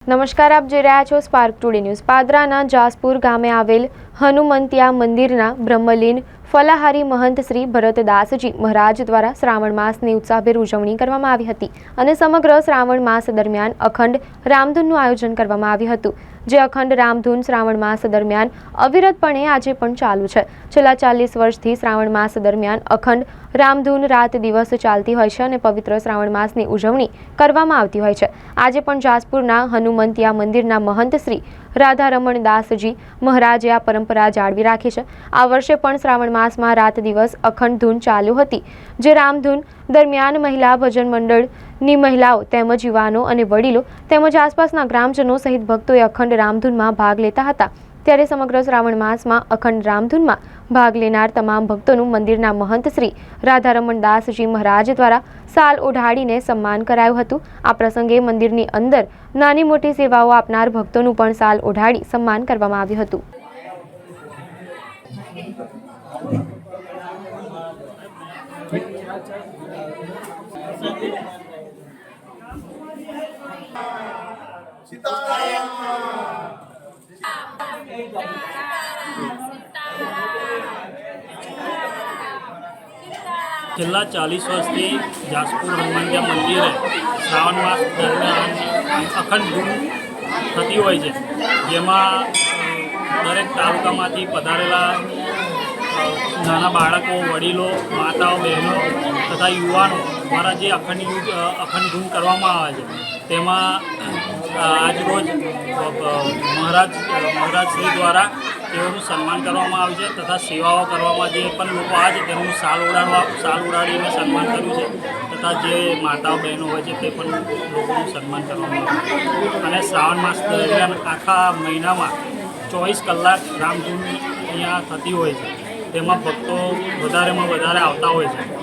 નમસ્કાર, આપ જોઈ રહ્યા છો સ્પાર્ક ટુડે ન્યૂઝ પાદરાના જાસપુર ગામે આવેલ હનુમંતિયા મંદિરના બ્રહ્મલીન ફલાહારી મહંત શ્રી ભરતદાસજી મહારાજ દ્વારા શ્રાવણ માસની ઉત્સાહભેર ઉજવણી કરવામાં આવી હતી અને સમગ્ર શ્રાવણ માસ દરમિયાન અખંડ રામધૂનનું આયોજન કરવામાં આવ્યું હતું. જે અખંડ રામધૂન શ્રાવણ માસ દરમિયાન અવિરતપણે આજે પણ ચાલુ છે. છેલ્લા ચાલીસ વર્ષથી શ્રાવણ માસ દરમિયાન અખંડ રામધૂન રાત દિવસ ચાલતી હોય છે અને પવિત્ર શ્રાવણ માસની ઉજવણી કરવામાં આવતી હોય છે. આજે પણ જાસપુરના હનુમંતિયા મંદિરના મહંત શ્રી રાધારમણ દાસજી મહારાજે આ પરંપરા જાળવી રાખી છે. આ વર્ષે પણ શ્રાવણ માસમાં રાત દિવસ અખંડ ધૂન ચાલુ હતી, જે રામધૂન દરમિયાન મહિલા ભજન મંડળની મહિલાઓ તેમજ યુવાનો અને વડીલો તેમજ આસપાસના ગ્રામજનો સહિત ભક્તોએ અખંડ રામધૂનમાં ભાગ લેતા હતા. ત્યારે સમગ્ર શ્રાવણ માસમાં અખંડ રામધૂનમાં ભાગ લેનાર તમામ ભક્તોનું મંદિરના મહંત શ્રી રાધારમણ દાસજી મહારાજ દ્વારા સાલ ઓઢાડીને સન્માન કરાયું હતું. આ પ્રસંગે મંદિરની અંદર નાની મોટી સેવાઓ આપનાર ભક્તોનું પણ સાલ ઓઢાડી સન્માન કરવામાં આવ્યું હતું. છેલ્લા ચાલીસ વર્ષથી જાસપુર હનુમાનજી મંદિરે શ્રાવણ માસ દરમિયાન અખંડ ધૂમ થતી હોય છે. જેમાં દરેક તાલુકામાંથી પધારેલા નાના બાળકો, વડીલો, માતાઓ, બહેનો તથા યુવાનો દ્વારા જે અખંડ અખંડ ધૂમ કરવામાં આવે છે, તેમાં આજરોજ મહારાજ મહારાજ શ્રી દ્વારા તેઓનું સન્માન કરવામાં આવ્યું છે તથા સેવાઓ કરવામાં જે પણ લોકો આવે છે તેમનું સાલ ઉડાડવા સાલ ઉડાડીને સન્માન કર્યું છે તથા જે માતાઓ બહેનો હોય છે તે પણ લોકોનું સન્માન કરવામાં આવ્યું અને શ્રાવણ માસ દરમિયાન આખા મહિનામાં ચોવીસ કલાક રામધૂન અહીંયા થતી હોય છે. તેમાં ભક્તો વધારેમાં વધારે આવતા હોય છે.